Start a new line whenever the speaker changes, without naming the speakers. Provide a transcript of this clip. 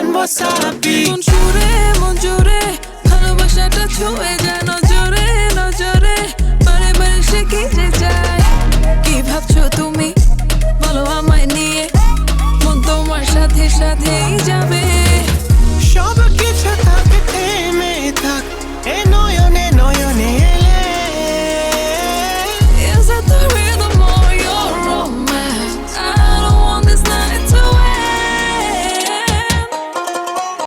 Sushi তুমি hotter than
ভালোবাসাটা ছুঁয়ে যায় নজরে নজরে। বারে বারে সে কি যে যায় কি ভাবছ তুমি? বলো আমায় নিয়ে। মন তোমার সাথে সাথেই যাবে।